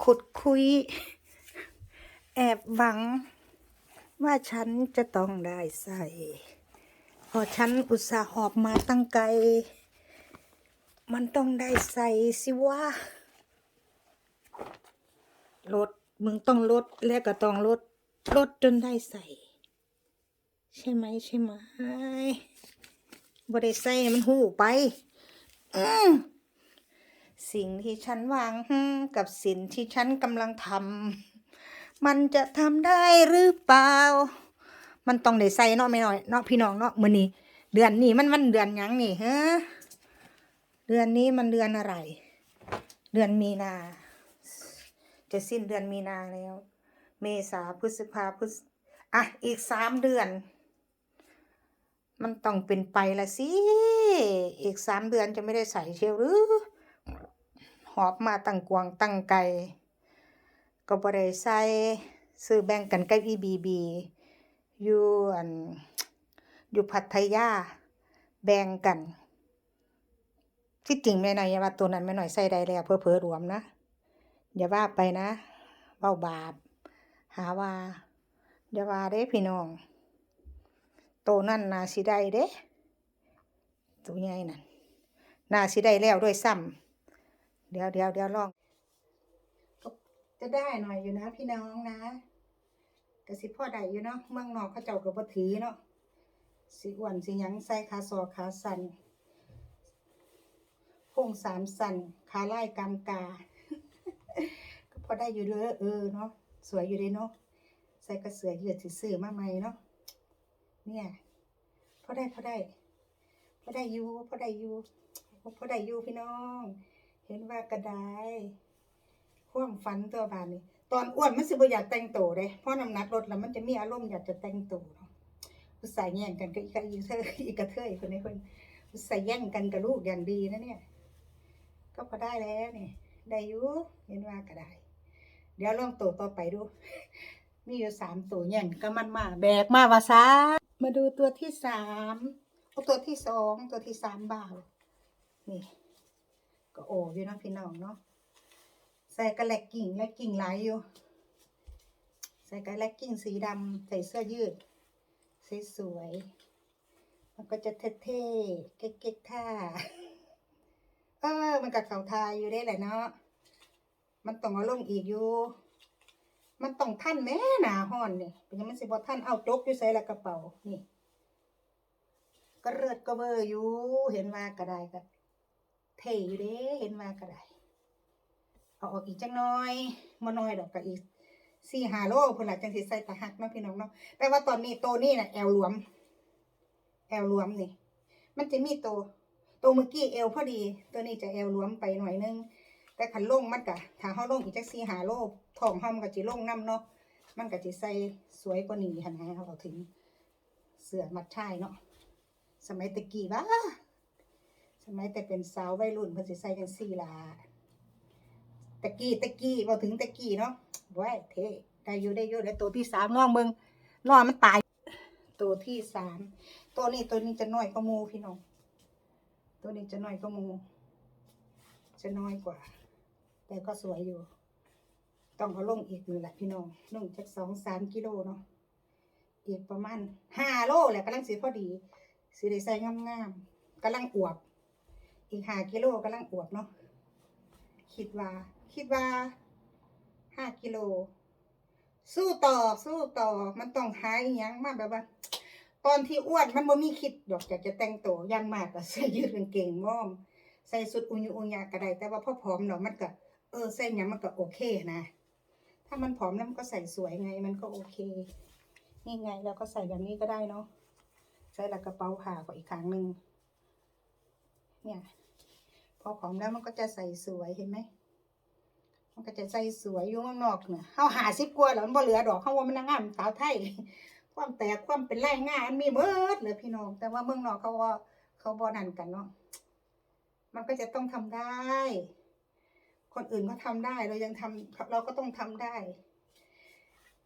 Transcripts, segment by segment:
ขุดคุย แอบหวัง ว่าฉันจะต้องได้ใส่พอฉันอุตส่าห์หอบมาตั้งไกล มันต้องได้ใส่สิวะลดมึงต้องลดแล้วก็ต้องลดลดจนได้ใส่ ใช่ไหมใช่ไหมบ่ได้ใส่มันหูไป อืม สิ่งที่ฉันวางกับสิ่งที่ฉันกำลังทำมันจะทำได้หรือเปล่า มันต้องได้ใส่เนาะไม่น้อยเนาะพี่น้องเนาะมือนี้ เดือนนี้มันมันเดือนยังนี่เฮะเดือนนี้มันเดือนอะไร เดือนมีนา จะสิ้นเดือนมีนาแล้ว เมษาพฤษภาพฤษอะอีกสามเดือน มันต้องเป็นไปละสิ อีกสามเดือนจะไม่ได้ใส่เชียวหรือ หอบมาตั้งกวางตั้งไกลก็บ่ได้ใส่ซื้อแบ่งกันกับอีบีบีอยู่อันอยู่พัทยาแบ่งกัน ที่จริงแม่หน่อยอย่าว่าตัวนั้นแม่หน่อยใส่ได้แล้วเพื่อเพื่อรวมนะอย่าว่าไปนะเบ้าบาป หาว่าอย่าว่าเด้พี่น้องโตนั่นนาสิได้เด้ตัวใหญ่นั่นนาสิได้แล้วด้วยซ้ำ เดี๋ยวเดี๋ยวเดี๋ยวลองก็จะได้หน่อยอยู่นะ พี่น้องนะกระสิพ่อใดอยู่เนาะเมืองนอกเขาเจ้ากับบ่ถือเนาะสิอ้วนสิหยังใส่ขาซอขาสันพงสามสันขาไล่กำกา ก็พอได้อยู่เด้อเออเนาะสวยอยู่เด้เนาะใส่กระเสือยืดซื่อมาใหม่เนาะเนี่ยพอได้พอได้พอได้อยู่พอได้อยู่พอได้อยู่พี่น้อง ห็นว่ากระไดความฝันตัวบานนี้ตอนอ้วนมันสิบ่อยากแต่งตัวเลยเพราะน้ำหนักลดแล้วมันจะมีอารมณ์อยากจะแต่งตัวเนาะอุตส่าห์แย่งกันกับอีกอีเธออีกกระเทยคนนี้คนอุตส่าห์แย่งกันกับลูกอย่างดีนะเนี่ย ก็พอได้แล้วนี่ได้อยู่เห็นว่ากระไดเดี๋ยวลองตัวต่อไปดู มีอยู่สามตัวแย่งก็มันมาแบกมาวาซามาดูตัวที่สามตัวที่สองตัวที่สามบ่าวนี่ ก็โอ้อยู่เนาะพี่น้องเนาะใส่กระแลกกิ่งและกิ่งไหลอยู่ ใส่กระแลกกิ่งสีดำใส่เสื้อยืดสวยๆมันก็จะเท่ๆเก๊กๆท่าเออมันกับเขาทายอยู่ได้แหละเนาะมันต้องเอาลงอีกอยู่ มันต้องท่านแม่หนาห้อนนี่เป็นยังมันสิบอท่านเอาจกอยู่ใส่ละกระเป๋านี่ก็เลือดก็เบอร์อยู่เห็นว่าก็ได้ก็ เท่อยู่เด้เห็นว่าก็ได้เอาออกอีกจังน้อยมาน้อยดอกก็อีกสี่ห้าโลพุ่นละจังสิใส่ตะหักเนาะพี่น้องเนาะแต่ว่าตอนนี้โตนี่น่ะแอลรวม แอลรวมนี่ มันจะมีโตโตเมื่อกี้เอลพอดี ตัวนี้จะแอลรวมไปหน่อยนึง แต่ขันลงมันกะถ้าเฮาลงอีกจักสี่ห้าโลท้องเฮามก็สิลงน้ำเนาะมันก็สิใส่สวยกว่านี้หันนะเอาถึงเสือมัดชายเนาะสมัยตะกี้บ้า สมัยแต่เป็นสาววัยรุ่นเพิ่นสิใส่จังซี่ล่ะตะกี้ตะกี้บ่ถึงตะกี้เนาะว้ยเท่ได้อยู่ได้อยู่แล้วตัวที่สามลองเบิ่งรองมันตาย ตัวที่สามตัวนี้ตัวนี้จะน้อยกว่าหมูพี่น้องตัวนี้จะน้อยกว่าหมูจะน้อยกว่า แต่ก็สวยอยู่ ต้องเอาลงอีกนี่แหละพี่น้องลงจากสองสามกิโลเนาะอีกประมาณห้าโลแหละกำลังสีพอดีสีได้ใส่งามๆกำลังอวบ อีกห้ากิโลกำลังอวบเนาะคิดว่า คิดว่าห้ากิโล สู้ต่อสู้ต่อมันต้องหายอหยังมากแบบว่า ตอนที่อ้วนมันบ่มีคิดดอกอยากจะแต่งตัวยังมากก็ใส่ยืดกางเกงม่อม ใส่สุดอุญอุญญาก็ได้แต่ว่าพอผอมเนาะมันก็ เออใส่ยังมันก็โอเคนะ ถ้ามันผอมแล้วมันก็ใส่สวยไง มันก็โอเค นี่ไงเราก็ใส่แบบนี้ก็ได้เนาะใส่หลักกระเป๋าผ้าก็อีกครั้งหนึ่งเนี่ย พอผอมแล้วมันก็จะใส่สวยเห็นไหม มันก็จะใส่สวยอยู่ข้างนอกเนี่ยเขาหาสิบกว่าแล้วมันบ่เหลือดอกเขาว่ามันนางงามสาวไทย ความแตกความเป็นแรงงานมันมีเบิดเลยพี่น้อง แต่ว่าเมืองนอกเขาว่าเขาบ่นันกันเนาะ มันก็จะต้องทำได้ คนอื่นเขาทำได้เรายังทำเราก็ต้องทำได้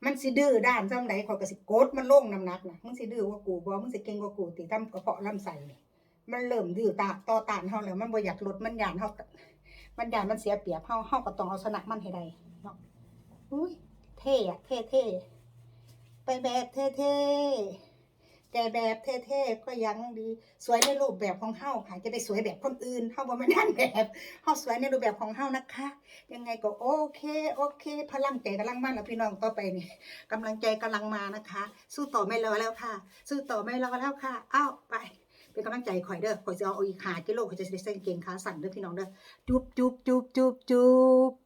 มันสิดื้อด้านจำไหนขอยก็สิโกดมันโล่งน้ำหนักนะมึงสิดื้อกว่ากูบ่มึงสิเก่งกว่ากูติทำกระเพาะลำไส้นี่ มันเริ่มดื้อตาต่อตานเฮาแล้ว มันบ่อยากลดมันยานเฮามันยานมันเสียเปรียบเฮาเฮาก็ต้องเอาชนะมันให้ได้เนาะอุ้ยเท่อะเท่เท่ไปแบบเท่เท่แต่แบบเท่เท่ก็ยังดี สวยในรูปแบบของเฮาค่ะจะได้สวยแบบคนอื่นเฮาบ่ม่นนางแบบเฮาสวยในรูปแบบของเฮานะคะ ยังไงก็โอเคโอเค พลังใจกำลังมาแล้วพี่น้องต่อไปนี่กำลังใจกำลังมานะคะ สู้ต่อไม่รอแล้วค่ะ สู้ต่อไม่รอแล้วค่ะอ้าวไป เป็นกำลังใจข่อยเด้อข่อยจะเอาอีกหากิโลข่อยจะได้ใส่กางเกงขาสั่นเด้อพี่น้องเด้อจุ๊บจุ๊บจุ๊บจุ๊บจุ๊บ